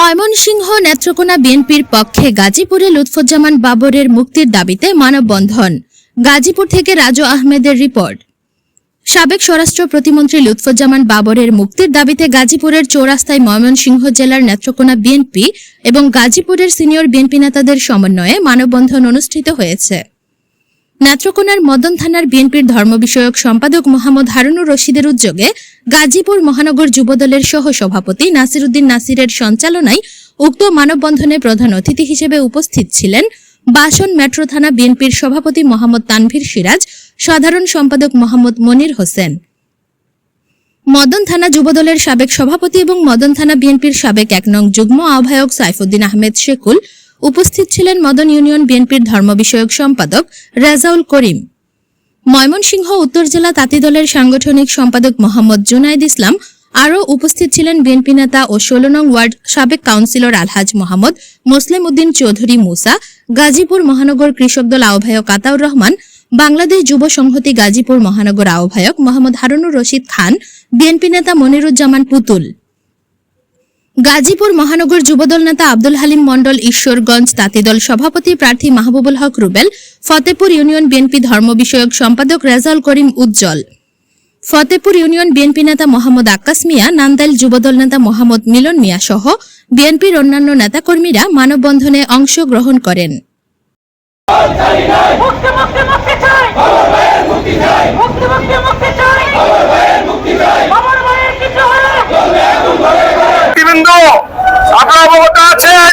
ময়মনসিংহ নেত্রকোনা বিএনপির পক্ষে গাজীপুরে লুৎফুজ্জামান বাবরের মুক্তির দাবিতে মানববন্ধন। গাজীপুর থেকে রাজু আহমেদের রিপোর্ট। সাবেক স্বরাষ্ট্র প্রতিমন্ত্রী লুৎফুজ্জামান বাবরের মুক্তির দাবিতে গাজীপুরের চৌরাস্তায় ময়মনসিংহ জেলার নেত্রকোনা বিএনপি এবং গাজীপুরের সিনিয়র বিএনপি নেতাদের সমন্বয়ে মানববন্ধন অনুষ্ঠিত হয়েছে। নেত্রকোনার মদন থানার বিএনপির ধর্ম বিষয়ক সম্পাদক মোহাম্মদ হারুনুর রশিদের উদ্যোগে গাজীপুর মহানগর যুবদলের সহ সভাপতি নাসির নাসিরুদ্দিন নাসিরের সঞ্চালনায় উক্ত মানববন্ধনে প্রধান অতিথি হিসেবে উপস্থিত ছিলেন বাসন মেট্রো থানা বিএনপির সভাপতি মোহাম্মদ তানভীর সিরাজ, সাধারণ সম্পাদক মোহাম্মদ মনির হোসেন। মদন থানা যুবদলের সাবেক সভাপতি এবং মদন থানা বিএনপির সাবেক এক নং যুগ্ম আহ্বায়ক সাইফুদ্দিন আহমেদ শেকুল উপস্থিত ছিলেন মদন ইউনিয়ন বিএনপির ধর্ম বিষয়ক সম্পাদক রেজাউল করিম। ময়মনসিংহ উত্তর জেলা তাঁতি দলের সাংগঠনিক সম্পাদক মোহাম্মদ জুনাইদ ইসলাম, আরও উপস্থিত ছিলেন বিএনপি নেতা ও ষোলো নং ওয়ার্ড সাবেক কাউন্সিলর আলহাজ মোহাম্মদ মোসলেম উদ্দিন চৌধুরী মুসা, গাজীপুর মহানগর কৃষক দল আহ্বায়ক আতাউর রহমান, বাংলাদেশ যুব সংহতি গাজীপুর মহানগর আহ্বায়ক মোহাম্মদ হারুনুর রশিদ খান, বিএনপি নেতা মনিরুজ্জামান পুতুল। গাজীপুর মহানগর যুবদল নেতা আব্দুল হালিম মন্ডল ঈশ্বরগঞ্জ তাঁতিদল সভাপতি প্রার্থী মাহবুবুল হক রুবেল, ফতেপুর ইউনিয়ন বিএনপি ধর্ম বিষয়ক সম্পাদক রেজাউল করিম উজ্জ্বল। ফতেপুর ইউনিয়ন বিএনপি নেতা মোহাম্মদ আক্কাস মিয়া, নান্দাইল যুবদল নেতা মোহাম্মদ মিলন মিয়া সহ বিএনপির অন্যান্য নেতাকর্মীরা মানববন্ধনে অংশগ্রহণ করেন মুক্তি মুক্তি মুক্তি চাই মুক্তি মুক্তি মুক্তি চাই আমার মায়ের কিছু হলে ব্যক্তিবৃন্দ আপনারা অবগত আছেন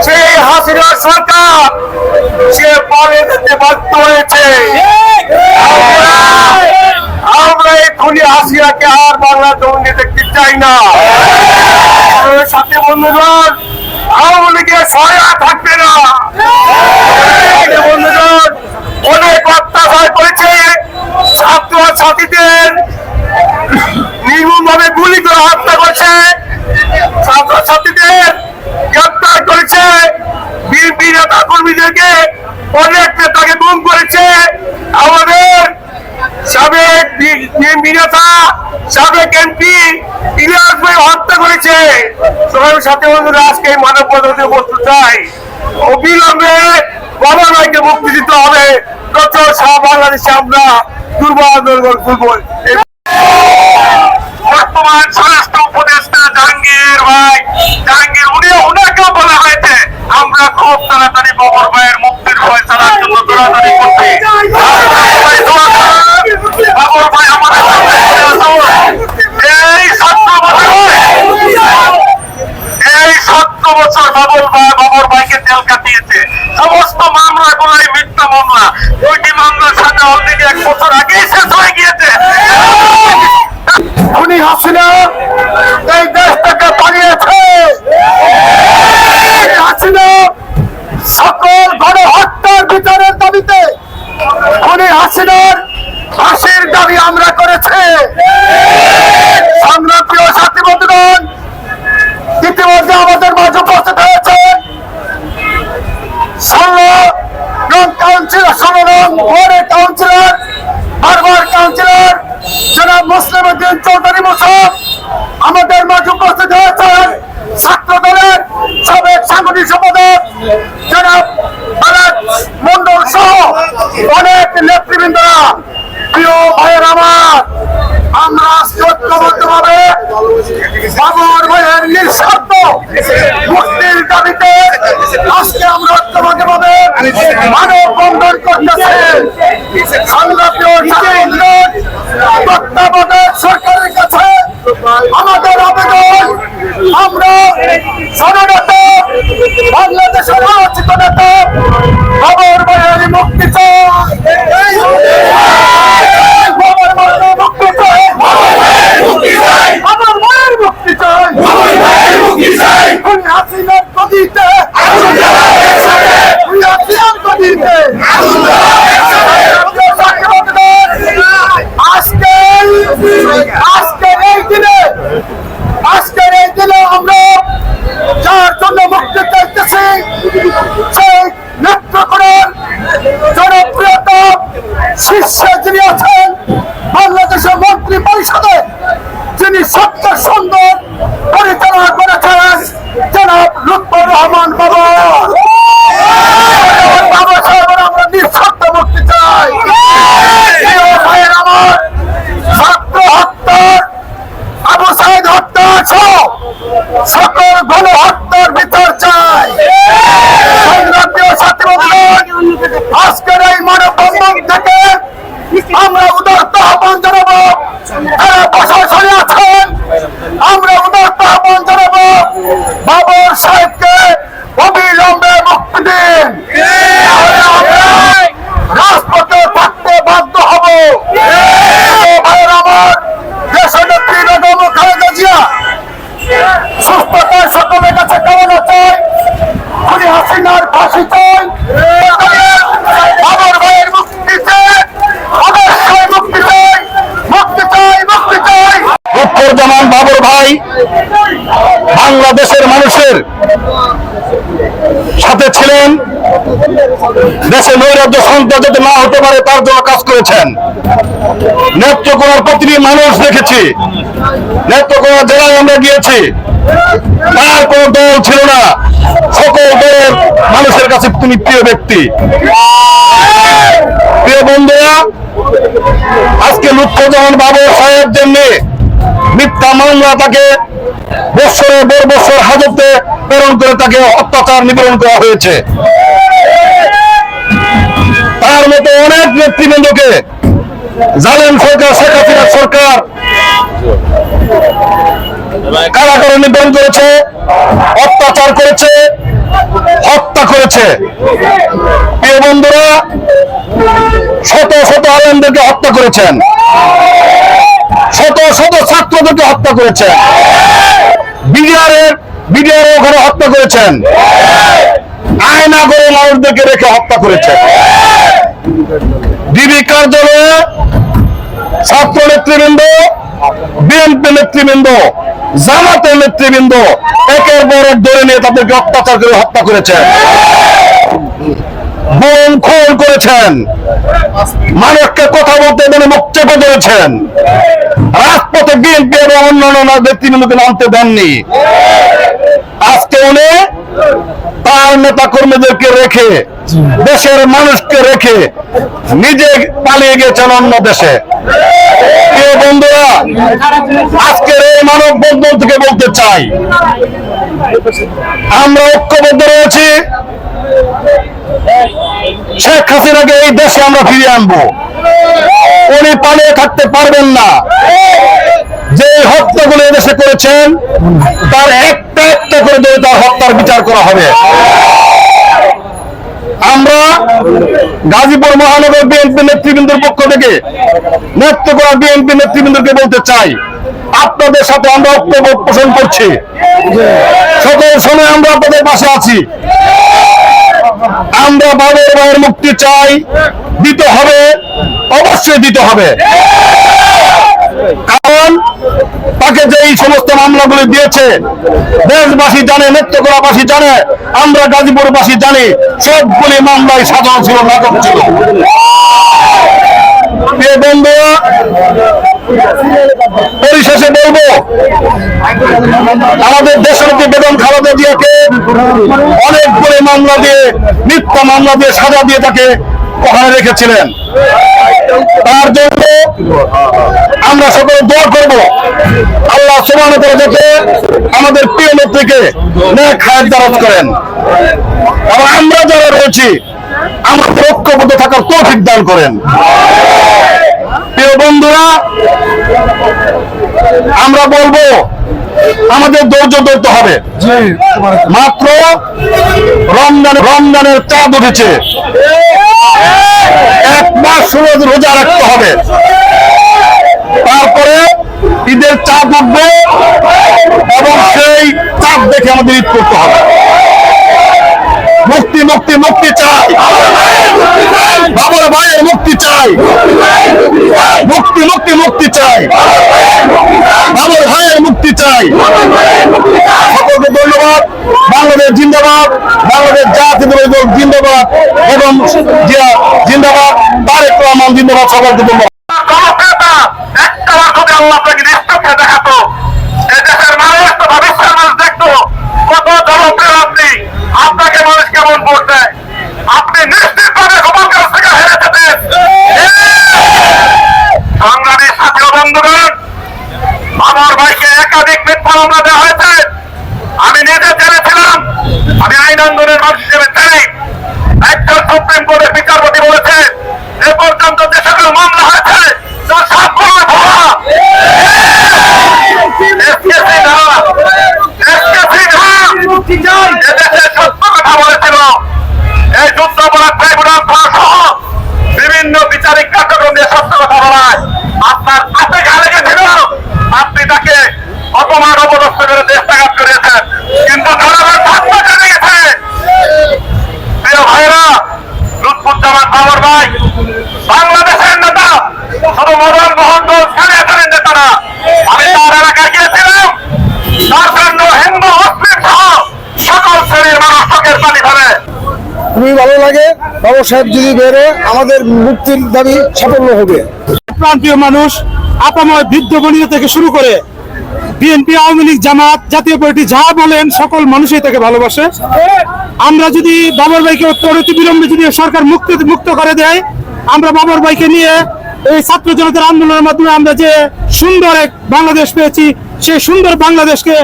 সেই অনেক করেছে। ছাত্র ছাত্রীদের নির্মম ভাবে গুলি করে হত্যা করেছে। ছাত্রছাত্রীদের গ্রেপ্তার করেছে বিএনপি কর্মীদেরকে অনেক নেতাকে গুম করেছে। আমাদের সাবেক নেতা, সাবেক এমপি ইলিয়াস ভাই হত্যা করেছে। সবার সাথে বন্ধুরা, আজকে এই মানব পদ্ধতি বস্তু চাই। অবিলম্বে বাবা ভাইকে মুক্তি দিতে হবে। তত সারা বাংলাদেশে আমরা দুর্বল আন্দোলন করব বর্তমান স্বরাষ্ট্র উপদেষ্টা জাহাঙ্গীর ভাই, জাহাঙ্গীর উনি ওনাকেও বলা হয়েছে আমরা খুব তাড়াতাড়ি ভাইয়ের মুক্তির জন্য করছি। ভাই, আমাদের এই এই বছর বাবর ভাই, বাবর ভাইকে তেল কাটিয়েছে। সমস্ত মামলা গুলাই মিথ্যা মামলা। দুইটি মামলার সাথে অলরেডি এক বছর আগেই শেষ হয়ে গিয়েছে। মানব বন্ধন করতেছে। সংগ্রামীয় সাধারণ তত্ত্বাবধায়ক সরকারের কাছে আমাদের আবেদন। আমরা স্বাধীনতা বাংলাদেশের রাজনীত নেতা খবর বাহিনী মুক্তি চাই। খবর পরিষদে যিনি সত্য সুন্দর পরিচালনা করেছেন জনাব লুৎফর রহমান বাবা। আমরা নিঃশব্দ মুক্তি চাই। ছাত্র আমরা আহ্বান জানাই যারা প্রশাসনে আছেন। আমরা উদারত আহ্বান জানাব। বাবর সাহেবকে অবিলম্বে মুক্তি দিন নাহলে আমরা রাজপথে থাকতে বাধ্য হব ভাইয়ের আমার দেশনেত্রী বেগম খালেদা জিয়া সুস্থতায় সকলের কাছে কামনা চাই খুনি হাসিনার ফাঁসি চাই বাবর ভাইয়ের মুক্তি চাই অবশ্যই মুক্তি চাই মুক্তি চাই মুক্তি চাই জামান বাবর ভাই বাংলাদেশের মানুষের সাথে ছিলেন দেশে নৈরাজ্য সন্ত্রাস যাতে না হতে পারে, তার জন্য কাজ করেছেন। নেত্রকোনার প্রতিটি মানুষ দেখেছি। নেত্রকোনা জেলায় আমরা গিয়েছি। তার কোন দল ছিল না। সকল দলের মানুষের কাছে তিনি প্রিয় ব্যক্তি। প্রিয় বন্ধুরা, আজকে লুৎফুজ্জামান বাবু সাহেব জন্য মিথ্যা মামলা তাকে বৎসরে বড় বৎসর হাজতে প্রেরণ করে তাকে অত্যাচার নিবারণ করা হয়েছে। তার মতো অনেক নেতৃবৃন্দকে জালেম সরকার, শেখ হাসিনা সরকার কারাগারে নিবরণ করেছে, অত্যাচার করেছে, হত্যা করেছে। প্রিয় বন্ধুরা, শত শত আলেমদেরকে হত্যা করেছেন। শত শত ছাত্রদেরকে হত্যা করেছেন। বিডিআরের, বিডিআর ওখানে হত্যা করেছেন। আয়না করে মানুষদেরকে রেখে হত্যা করেছেন। ডিবি কার্যালয়ে ছাত্র নেতৃবৃন্দ, বিএনপি নেতৃবৃন্দ, জামাতের নেতৃবৃন্দ একের পর এক ধরে নিয়ে তাদেরকে অত্যাচার করে হত্যা করেছেন। বোম খুন করেছেন। মানুষকে কথা বলতে মানে মুখ চেপে ধরেছেন। রাজপথে বিএনপি এবং অন্যান্য ব্যক্তিবৃন্দকে নামতে দেননি। আজকে উনি তার নেতা কর্মীদেরকে রেখে দেশের মানুষকে রেখে নিজে পালিয়ে গেছেন অন্য দেশে। বন্ধুরা, আজকের এই মানব বন্ধন থেকে বলতে চাই, আমরা ঐক্যবদ্ধ রয়েছি। শেখ হাসিনাকে এই দেশে আমরা ফিরিয়ে আনব। উনি পালিয়ে থাকতে পারবেন না। যে হত্যাগুলো এদেশে করেছেন, তার একটা একটা করে ধরে তার হত্যার বিচার করা হবে। আমরা গাজীপুর মহানগর বিএনপি নেতৃবৃন্দের পক্ষ থেকে নেত্রকোনা বিএনপি নেতৃবৃন্দকে বলতে চাই, আপনাদের সাথে আমরা ঐক্য পোষণ করছি। সকল সময় আমরা আপনাদের পাশে আছি। আমরা বাবার ভাইয়ের মুক্তি চাই, দিতে হবে, অবশ্যই দিতে হবে। কারণ তাকে যে এই সমস্ত মামলাগুলি দিয়েছে, দেশবাসী জানে, নেত্রকোনাবাসী জানে, আমরা গাজীপুরবাসী জানি, সবগুলি মামলায় সাজানো ছিল, নাটক ছিল। পরিশেষে বলব, আমাদের দেশনেত্রী বেগম খালেদা জিয়াকে অনেকগুলি মামলা দিয়ে, মিথ্যা মামলা দিয়ে সাজা দিয়ে তাকে ওখানে রেখেছিলেন। তার জন্য আমরা সকলে দোয়া করব। আল্লাহ সমান করে যাতে আমাদের প্রিয় নেত্রীকে খায়ের দারাজ করেন। এবং আমরা যারা রয়েছি আমাদের ঐক্যবদ্ধ থাকার তৌফিক দান করেন। প্রিয় বন্ধুরা আমরা বলব আমাদের ধৈর্য ধরতে হবে। মাত্র রমজান রমজানের চাঁদ উঠেছে। এক মাস রোজ রোজা রাখতে হবে। তারপরে ঈদের চাপ উঠবে এবং সেই চাপ দেখে আমাদের ঈদ করতে হবে। মুক্তি মুক্তি মুক্তি চাই বাবার ভাইয়ের মুক্তি চাই মুক্তি মুক্তি মুক্তি চাই বাবার ভাইয়ের মুক্তি চাই সকলকে ধন্যবাদ বাংলাদেশ জিন্দাবাদ বাংলাদেশ জাতীয় দল জিন্দাবাদ এবং জিয়া জিন্দাবাদ তারেক রহমান জিন্দাবাদ সকলকে ধন্যবাদ একটা আল্লাহ আপনাকে দেখাতো এদেশের মানুষ তো ভবিষ্যতের মানুষ দেখতো কত জনপ্রিয় আপনি আপনাকে মানুষ কেমন ভোট দেয় আপনি নিশ্চিতভাবে সবার কাছ থেকে হেরে যেতেন সংগ্রামী ছাত্র বন্ধুগণ আমার ভাইকে একাধিক মিথ্যা মামলা দেওয়া হয়েছে শুধু মদন মোহন দোষ খালিয়াখানের নেতারা। আমি তার এলাকায় গিয়েছিলাম। তার জন্য হিন্দু মুসলিম সহ সকল শ্রেণির মানুষ চোখের পানি ধরে। খুবই ভালো লাগে। বাবু সাহেব যদি বেরো আমাদের মুক্তির দাবি সাফল্য হবে। প্রান্তীয় মানুষ আপাময় বৃদ্ধ বনিতা থেকে শুরু করে বিএনপি আওয়ামী লীগ জামাত জাতীয় পার্টি যা বলেন সকল মানুষই তাকে ভালোবাসে। আমরা যদি বাবর ভাইকে অতি বিলম্বে যদি সরকার মুক্ত মুক্ত করে দেয় আমরা বাবর ভাইকে নিয়ে এই ছাত্র জনতার আন্দোলনের মাধ্যমে আমরা যে সুন্দর এক বাংলাদেশ পেয়েছি, সেই সুন্দর বাংলাদেশকে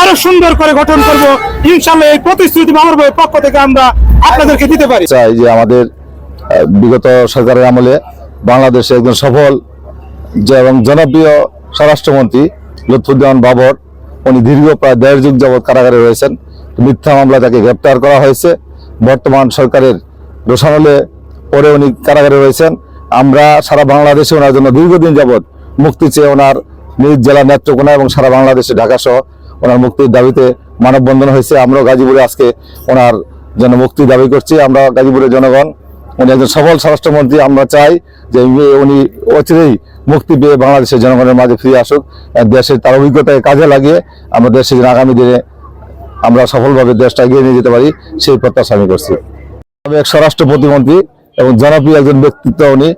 আরও সুন্দর করে গঠন করব, ইনশাল্লাহ এই প্রতিশ্রুতি বাবর ভাইয়ের পক্ষ থেকে আমরা আপনাদেরকে দিতে পারি। চাই যে আমাদের বিগত সরকারের আমলে বাংলাদেশে একজন সফল এবং জনপ্রিয় স্বরাষ্ট্রমন্ত্রী লুৎফুজ্জামান বাবর, উনি দীর্ঘ প্রায় দেড় যুগ যাবৎ কারাগারে রয়েছেন। মিথ্যা মামলা তাকে গ্রেপ্তার করা হয়েছে। বর্তমান সরকারের রোশানলে পরে উনি কারাগারে রয়েছেন। আমরা সারা বাংলাদেশে ওনার জন্য দীর্ঘদিন যাবৎ মুক্তি চেয়ে ওনার নিজ জেলা নেত্রকোনা এবং সারা বাংলাদেশে ঢাকা সহ ওনার মুক্তির দাবিতে মানববন্ধন হয়েছে। আমরাও গাজীপুরে আজকে ওনার জন্য মুক্তি দাবি করছি। আমরা গাজীপুরের জনগণ, উনি একজন সফল স্বরাষ্ট্রমন্ত্রী। আমরা চাই যে উনি- অচিরেই মুক্তি পেয়ে বাংলাদেশের জনগণের মাঝে ফিরে আসুক। দেশের তার অভিজ্ঞতাকে কাজে লাগিয়ে আমরা দেশের আগামী দিনে আমরা সফলভাবে দেশটা এগিয়ে নিয়ে যেতে পারি, সেই প্রত্যাশা আমি করছি। সাবেক স্বরাষ্ট্র প্রতিমন্ত্রী। এবং জনপ্রিয় একজন ব্যক্তিত্ব উনি।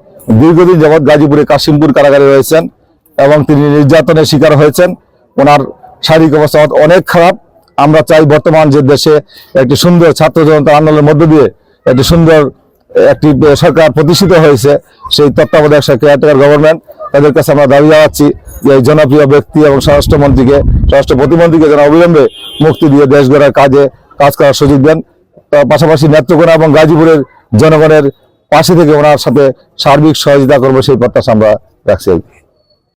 দীর্ঘদিন যাবৎ গাজীপুরে কাশিমপুর কারাগারে রয়েছেন এবং তিনি নির্যাতনের শিকার হয়েছেন। ওনার শারীরিক অবস্থা অনেক খারাপ। আমরা চাই বর্তমান যে দেশে একটি সুন্দর ছাত্র জনতা আন্দোলনের মধ্য দিয়ে একটি সুন্দর একটি সরকার প্রতিষ্ঠিত হয়েছে, সেই তত্ত্বাবধায়ক কেয়ারটেকার গভর্নমেন্ট। তাদের কাছে আমরা দাবি জানাচ্ছি যে জনপ্রিয় ব্যক্তি এবং স্বরাষ্ট্রমন্ত্রীকে, স্বরাষ্ট্র প্রতিমন্ত্রীকে যেন অবিলম্বে মুক্তি দিয়ে দেশ গড়ার কাজে কাজ করার সুযোগ দেন। পাশাপাশি নেত্রকোনা এবং গাজীপুরের জনগণের পাশে থেকে ওনার সাথে সার্বিক সহযোগিতা করব সেই প্রত্যাশা আমরা রাখছি।